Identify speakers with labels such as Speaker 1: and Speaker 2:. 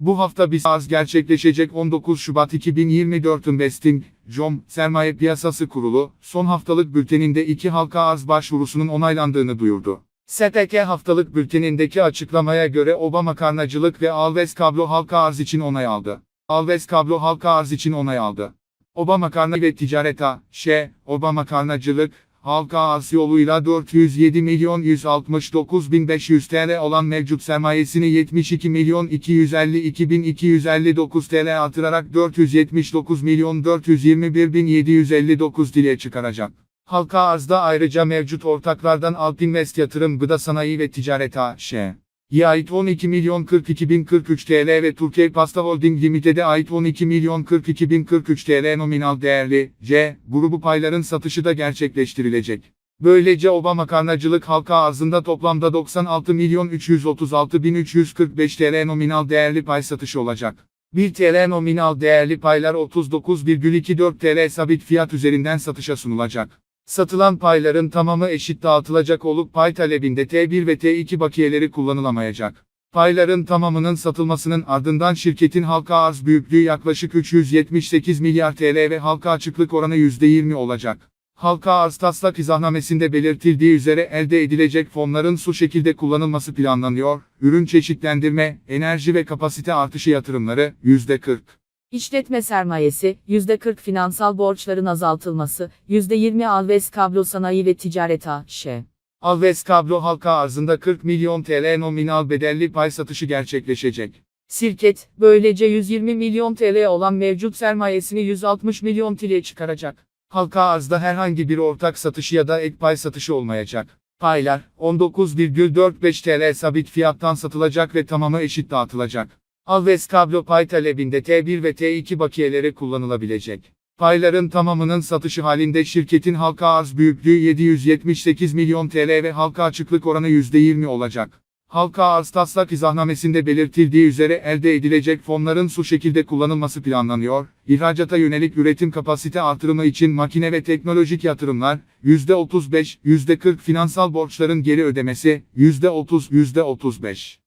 Speaker 1: Bu hafta biz arz gerçekleşecek 19 Şubat 2024 Investing, JOM, Sermaye Piyasası Kurulu, son haftalık bülteninde iki halka arz başvurusunun onaylandığını duyurdu. STK haftalık bültenindeki açıklamaya göre Obama Karnacılık ve Alves Kablo halka arz için onay aldı. Alves Kablo halka arz için onay aldı. Obama Karna ve Ticaret A.Ş. Obama Karnacılık, halka arz yoluyla 407 milyon 169 bin 500 TL olan mevcut sermayesini 72 milyon 252 bin 259 TL artırarak 479 milyon 421 bin 759 dile çıkaracak. Halka arzda ayrıca mevcut ortaklardan Alpinvest Yatırım Gıda Sanayi ve Ticaret A.Ş. İ'ye ait 12 milyon 42 bin 43 TL ve Türkiye Pasta Holding Limited'e ait 12 milyon 42 bin 43 TL nominal değerli, C, grubu payların satışı da gerçekleştirilecek. Böylece Obama Karnacılık halka arzında toplamda 96 milyon 336 bin 345 TL nominal değerli pay satışı olacak. 1 TL nominal değerli paylar 39,24 TL sabit fiyat üzerinden satışa sunulacak. Satılan payların tamamı eşit dağıtılacak olup pay talebinde T1 ve T2 bakiyeleri kullanılamayacak. Payların tamamının satılmasının ardından şirketin halka arz büyüklüğü yaklaşık 378 milyar TL ve halka açıklık oranı %20 olacak. Halka arz taslak izahnamesinde belirtildiği üzere elde edilecek fonların su şekilde kullanılması planlanıyor, ürün çeşitlendirme, enerji ve kapasite artışı yatırımları, %40.
Speaker 2: İşletme sermayesi, %40 finansal borçların azaltılması, %20 Alves Kablo Sanayi ve Ticaret A.Ş.
Speaker 1: Alves Kablo halka arzında 40 milyon TL nominal bedelli pay satışı gerçekleşecek.
Speaker 2: Sirket, böylece 120 milyon TL olan mevcut sermayesini 160 milyon TL'ye çıkaracak.
Speaker 1: Halka arzda herhangi bir ortak satışı ya da ek pay satışı olmayacak. Paylar, 19,45 TL sabit fiyattan satılacak ve tamamı eşit dağıtılacak. Alves kablo pay talebinde T1 ve T2 bakiyeleri kullanılabilecek. Payların tamamının satışı halinde şirketin halka arz büyüklüğü 778 milyon TL ve halka açıklık oranı %20 olacak. Halka arz taslak izahnamesinde belirtildiği üzere elde edilecek fonların su şekilde kullanılması planlanıyor. İhracata yönelik üretim kapasite artırımı için makine ve teknolojik yatırımlar, %35, %40 finansal borçların geri ödemesi, %30, %35.